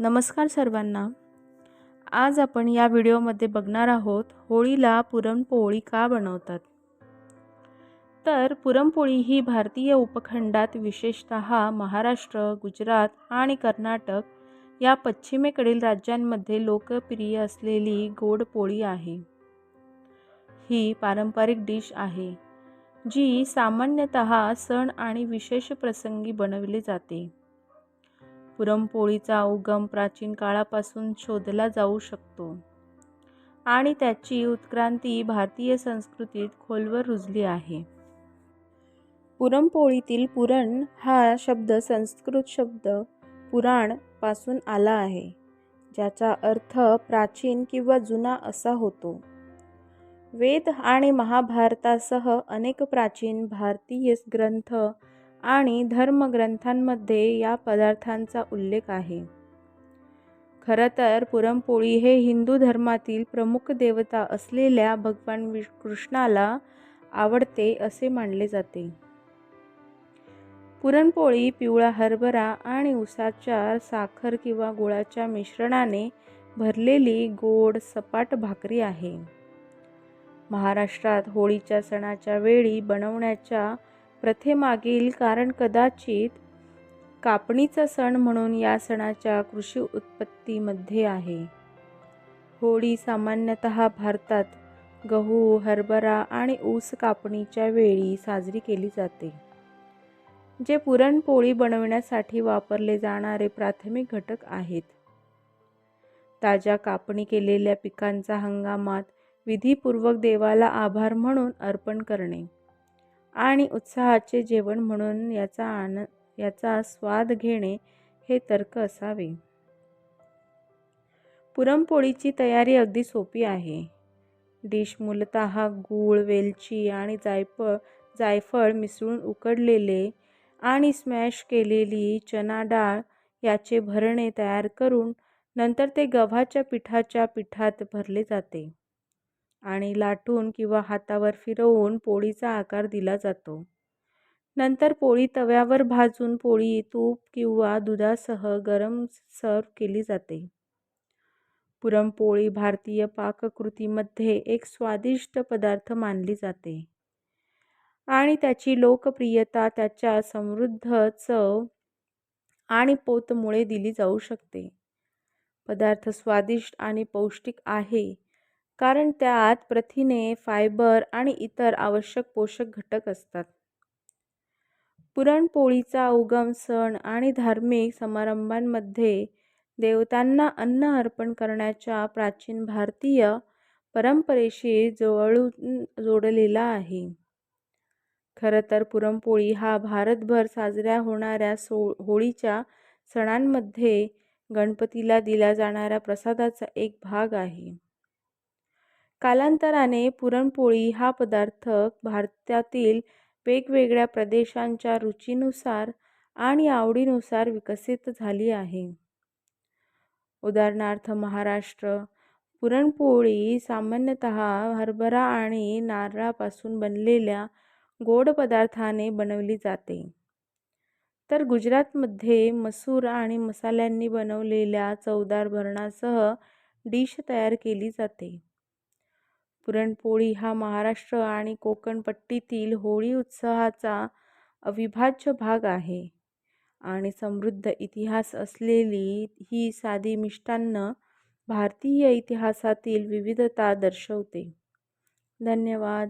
नमस्कार सर्वांना. आज आपण या व्हिडिओमध्ये बघणार आहोत होळीला पुरणपोळी का बनवतात? तर पुरणपोळी ही भारतीय उपखंडात विशेषत महाराष्ट्र गुजरात आणि कर्नाटक या पश्चिमेकडील राज्यांमध्ये लोकप्रिय असलेली गोड पोळी आहे. ही पारंपरिक डिश आहे जी सामान्यतः सण आणि विशेष प्रसंगी बनवली जाते. पुरणपोळीचा उगम प्राचीन काळापासून शोधला जाऊ शकतो. आणि त्याची उत्क्रांती भारतीय संस्कृतीत खोलवर रुजली आहे. पुरणपोळीतील पुरण हा शब्द संस्कृत शब्द पुराणपासून आला आहे ज्याचा अर्थ प्राचीन किंवा जुना असा होतो. वेद आणि महाभारतासह अनेक प्राचीन भारतीय ग्रंथ आणि धर्मग्रंथांमध्ये या पदार्थांचा उल्लेख आहे. खरं तर पुरणपोळी हे हिंदू धर्मातील प्रमुख देवता असलेल्या भगवान वि कृष्णाला आवडते असे मानले जाते. पुरणपोळी पिवळा हरभरा आणि उसाच्या साखर किंवा गुळाच्या मिश्रणाने भरलेली गोड सपाट भाकरी आहे. महाराष्ट्रात होळीच्या सणाच्या वेळी बनवण्याच्या प्रथेमागील कारण कदाचित कापणीचा सण म्हणून या सणाच्या कृषी उत्पत्तीमध्ये आहे. होळी सामान्यतः भारतात गहू हरभरा आणि ऊस कापणीच्या वेळी साजरी केली जाते जे पुरणपोळी बनवण्यासाठी वापरले जाणारे प्राथमिक घटक आहेत. ताज्या कापणी केलेल्या पिकांचा हंगामात विधीपूर्वक देवाला आभार म्हणून अर्पण करणे. आणि उत्साहाचे जेवण म्हणून याचा आन याचा स्वाद घेणे हे तर्क असावे. पुरणपोळीची तयारी अगदी सोपी आहे. डिश मूलतः गूळ वेलची आणि जायफळ जायफळ मिसळून उकडलेले आणि स्मॅश केलेली चना डाळ याचे भरणे तयार करून नंतर ते गव्हाच्या पिठाच्या पिठात भरले जाते. आणि लाटून किंवा हातावर फिरवून पोळीचा आकार दिला जातो. नंतर पोळी तव्यावर भाजून पोळी तूप किंवा दुधासह गरम सर्व केली जाते. पुरणपोळी भारतीय पाककृतीमध्ये एक स्वादिष्ट पदार्थ मानली जाते. आणि त्याची लोकप्रियता त्याच्या समृद्ध चव आणि पोतमुळे दिली जाऊ शकते. पदार्थ स्वादिष्ट आणि पौष्टिक आहे. कारण त्यात प्रथिने फायबर आणि इतर आवश्यक पोषक घटक असतात. पुरणपोळीचा उगम सण आणि धार्मिक समारंभांमध्ये देवतांना अन्न अर्पण करण्याच्या प्राचीन भारतीय परंपरेशी जवळून जोडलेला आहे. खरं तर पुरणपोळी हा भारतभर साजऱ्या होणाऱ्या सो होळीच्या सणांमध्ये गणपतीला दिला जाणाऱ्या प्रसादाचा एक भाग आहे. कालांतराने पुरणपोळी हा पदार्थ भारतातील वेगवेगळ्या प्रदेशांच्या रुचीनुसार आणि आवडीनुसार विकसित झाली आहे. उदाहरणार्थ महाराष्ट्र पुरणपोळी सामान्यतः हरभरा आणि नारळापासून बनलेल्या गोड पदार्थाने बनवली जाते. तर गुजरातमध्ये मसूर आणि मसाल्यांनी बनवलेल्या चवदार भरणासह डिश तयार केली जाते. पुरणपोळी हा महाराष्ट्र आणि कोकणपट्टीतील होळी उत्सवाचा अविभाज्य भाग आहे. आणि समृद्ध इतिहास असलेली ही साधी मिष्टान्न भारतीय इतिहासातील विविधता दर्शवते. धन्यवाद.